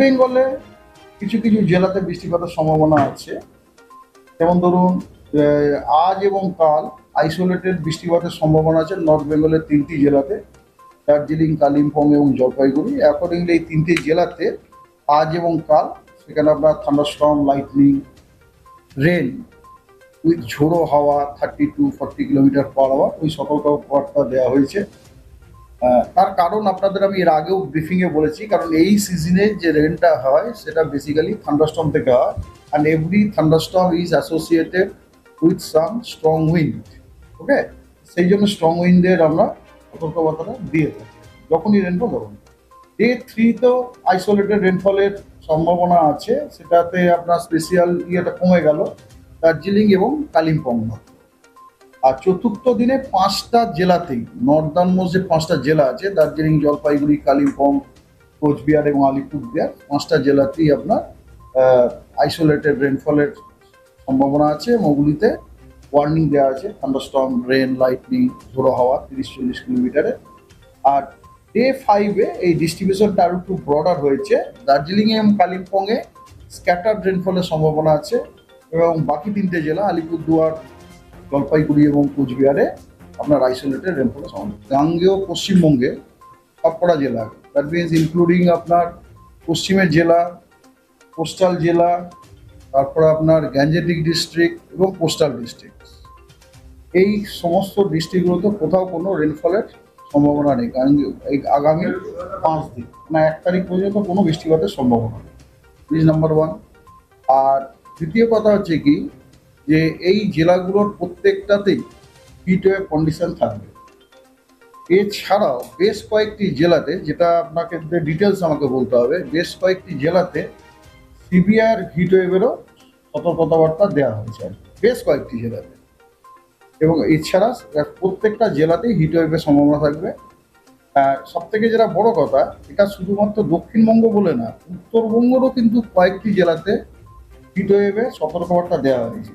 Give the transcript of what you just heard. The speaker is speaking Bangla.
বেঙ্গলে কিছু কিছু জেলাতে বৃষ্টিপাতের সম্ভাবনা আছে। যেমন ধরুন আজ এবং কাল আইসোলেটেড বৃষ্টিপাতের সম্ভাবনা আছে। নর্থ বেঙ্গলের তিনটি জেলাতে দার্জিলিং কালিম্পং এবং জলপাইগুড়ি অ্যাকর্ডিংলি এই তিনটি জেলাতে আজ এবং কাল সেখানে আপনার থান্ডারস্টর্ম লাইটনিং রেন উইথ ঝোড়ো হাওয়া thirty to forty kilometre per hour ওই সতর্কবার্তা দেওয়া হয়েছে। তার কারণ আপনাদের আমি এর আগেও ব্রিফিংয়ে বলেছি, কারণ এই সিজনে যে রেনটা হয়, সেটা বেসিক্যালি থান্ডারস্টর্ম থেকে হয় and every thunderstorm is associated with some strong wind okay সেই জন্য স্ট্রং উইন্ডের আমরা সতর্কবার্তাটা দিয়ে থাকি, যখনই রেনফল তখন ডে থ্রিতেও আইসোলেটেড রেনফলের সম্ভাবনা আছে, সেটাতে আপনার স্পেশিয়াল ইয়েটা কমে গেল, দার্জিলিং এবং কালিম্পং। আর চতুর্থ দিনে পাঁচটা জেলাতেই, নর্দার্ন মোস্ট যে পাঁচটা জেলা আছে, দার্জিলিং, জলপাইগুড়ি, কালিম্পং, কোচবিহার এবং আলিপুরদুয়ার, পাঁচটা জেলাতেই আপনার আইসোলেটেড রেনফলের সম্ভাবনা আছে এবং ওগুলিতে ওয়ার্নিং দেওয়া আছে থান্ডারস্টর্ম রেন লাইটনিং ঝোড়ো হাওয়া, তিরিশ চল্লিশ কিলোমিটারে আর ডে ফাইভে এই ডিস্ট্রিবিউশনটা আরও একটু ব্রডার হয়েছে। দার্জিলিংয়ে এবং কালিম্পংয়ে স্ক্যাটার রেনফলের সম্ভাবনা আছে এবং বাকি তিনটে জেলা, আলিপুরদুয়ার জলপাইগুড়ি এবং কোচবিহারে আপনার আইসোলেটেড সম্ভাবনা গাঙ্গেয় পশ্চিমবঙ্গে সবকটা জেলা দ্যাট মিনস ইনক্লুডিং আপনার পশ্চিমের জেলা কোস্টাল জেলা, তারপরে আপনার গ্যাঞ্জেটিক ডিস্ট্রিক্ট এবং কোস্টাল ডিস্ট্রিক্ট এই সমস্ত ডিস্ট্রিক্টগুলোতে কোথাও কোনো রেনফলের সম্ভাবনা নেই। কারণ এই আগামী পাঁচ দিন মানে এক তারিখ পর্যন্ত কোনো বৃষ্টিপাতের সম্ভাবনা নেই। প্লিজ নাম্বার ওয়ান আর দ্বিতীয় কথা হচ্ছে কি যে এই জেলাগুলোর প্রত্যেকটাতেই হিট ওয়েভ কন্ডিশন থাকবে। এছাড়াও বেশ কয়েকটি জেলাতে, যেটা আপনাকে ডিটেলস আমাকে বলতে হবে, বেশ কয়েকটি জেলাতে সিভিয়ার হিট ওয়েভেরও সতর্কতাবার্তা দেওয়া হয়েছে বেশ কয়েকটি জেলাতে। এবং এছাড়া প্রত্যেকটা জেলাতেই হিট ওয়েভের সম্ভাবনা থাকবে। সব থেকে যেটা বড় কথা, এটা শুধুমাত্র দক্ষিণবঙ্গ বলে না, উত্তরবঙ্গেরও কিন্তু কয়েকটি জেলাতে হিট ওয়েভে সতর্কবার্তা দেওয়া হয়েছে।